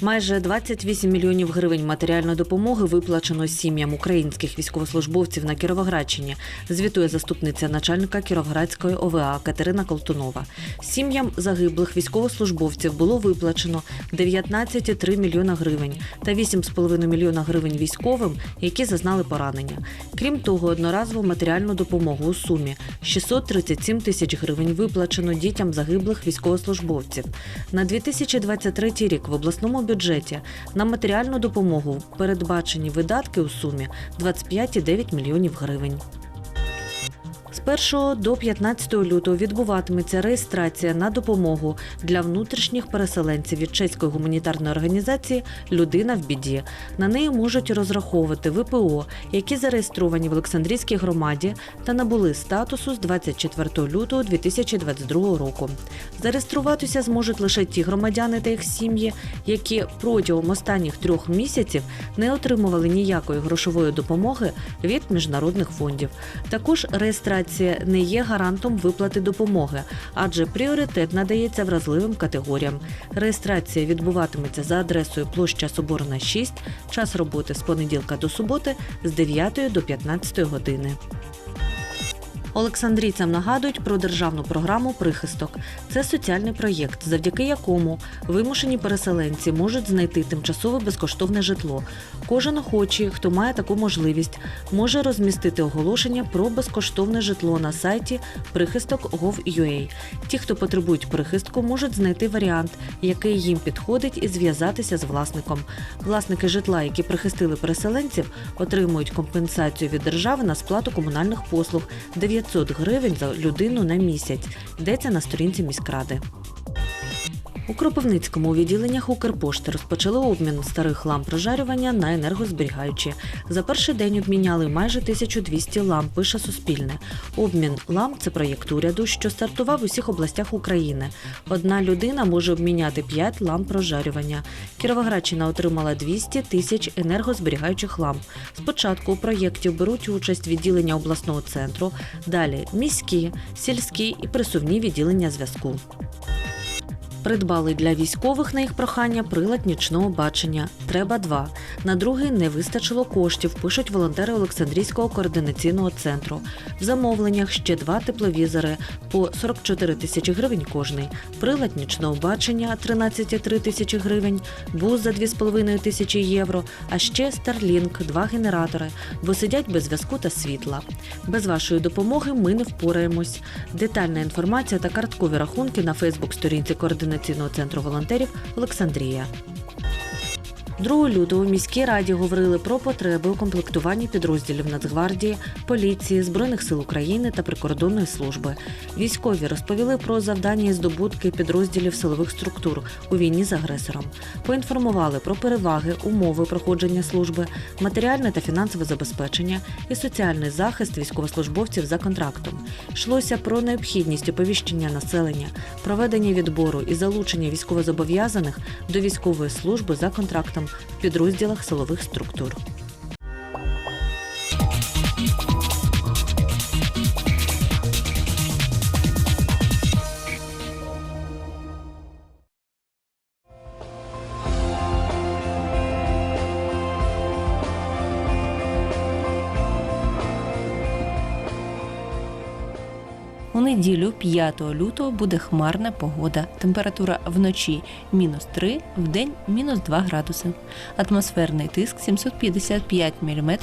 Майже 28 мільйонів гривень матеріальної допомоги виплачено сім'ям українських військовослужбовців на Кіровоградщині, звітує заступниця начальника Кіровоградської ОВА Катерина Колтунова. Сім'ям загиблих військовослужбовців було виплачено 19,3 мільйона гривень та 8,5 мільйона гривень військовим, які зазнали поранення. Крім того, одноразову матеріальну допомогу у сумі 637 тисяч гривень виплачено дітям загиблих військовослужбовців. На 2023 рік в обласному бюджеті на матеріальну допомогу передбачені видатки у сумі 25,9 мільйонів гривень. З 1 до 15 лютого відбуватиметься реєстрація на допомогу для внутрішніх переселенців від чеської гуманітарної організації Людина в біді. На неї можуть розраховувати ВПО, які зареєстровані в Олександрійській громаді та набули статусу з 24 лютого 2022 року. Зареєструватися зможуть лише ті громадяни та їх сім'ї, які протягом останніх трьох місяців не отримували ніякої грошової допомоги від міжнародних фондів. Також реєстрація не є гарантом виплати допомоги, адже пріоритет надається вразливим категоріям. Реєстрація відбуватиметься за адресою площа Соборна 6, час роботи з понеділка до суботи з 9 до 15 години. Олександрійцям нагадують про державну програму Прихисток. Це соціальний проєкт, завдяки якому вимушені переселенці можуть знайти тимчасове безкоштовне житло. Кожен охочий, хто має таку можливість, може розмістити оголошення про безкоштовне житло на сайті прихисток.gov.ua. Ті, хто потребують прихистку, можуть знайти варіант, який їм підходить, і зв'язатися з власником. Власники житла, які прихистили переселенців, отримують компенсацію від держави на сплату комунальних послуг 900 гривень за людину на місяць. Йдеться на сторінці міськради. У Кропивницькому відділеннях Укрпошти розпочали обмін старих ламп прожарювання на енергозберігаючі. За перший день обміняли майже 1200 ламп, пише Суспільне. Обмін ламп це проєкт уряду, що стартував у всіх областях України. Одна людина може обміняти 5 ламп прожарювання. Кіровоградщина отримала 200 тисяч енергозберігаючих ламп. Спочатку у проєкті беруть участь відділення обласного центру, далі міські, сільські і присувні відділення зв'язку. Придбали для військових на їх прохання прилад нічного бачення. Треба два. На другий не вистачило коштів, пишуть волонтери Олександрійського координаційного центру. В замовленнях ще два тепловізори по 44 тисячі гривень кожний. Прилад нічного бачення 13,3 тисячі гривень, бус за 2,5 тисячі євро, а ще Starlink, два генератори, бо сидять без зв'язку та світла. Без вашої допомоги ми не впораємось. Детальна інформація та карткові рахунки на Фейсбук-сторінці координаційного центру волонтерів Олександрія. 2 лютого в міській раді говорили про потреби у комплектуванні підрозділів Нацгвардії, поліції, збройних сил України та прикордонної служби. Військові розповіли про завдання і здобутки підрозділів силових структур у війні з агресором. Поінформували про переваги, умови проходження служби, матеріальне та фінансове забезпечення і соціальний захист військовослужбовців за контрактом. Йшлося про необхідність оповіщення населення, проведення відбору і залучення військовозобов'язаних до військової служби за контрактом підрозділах силових структур. У неділю 5 лютого буде хмарна погода. Температура вночі мінус 3, вдень мінус 2 градуси. Атмосферний тиск 755 мм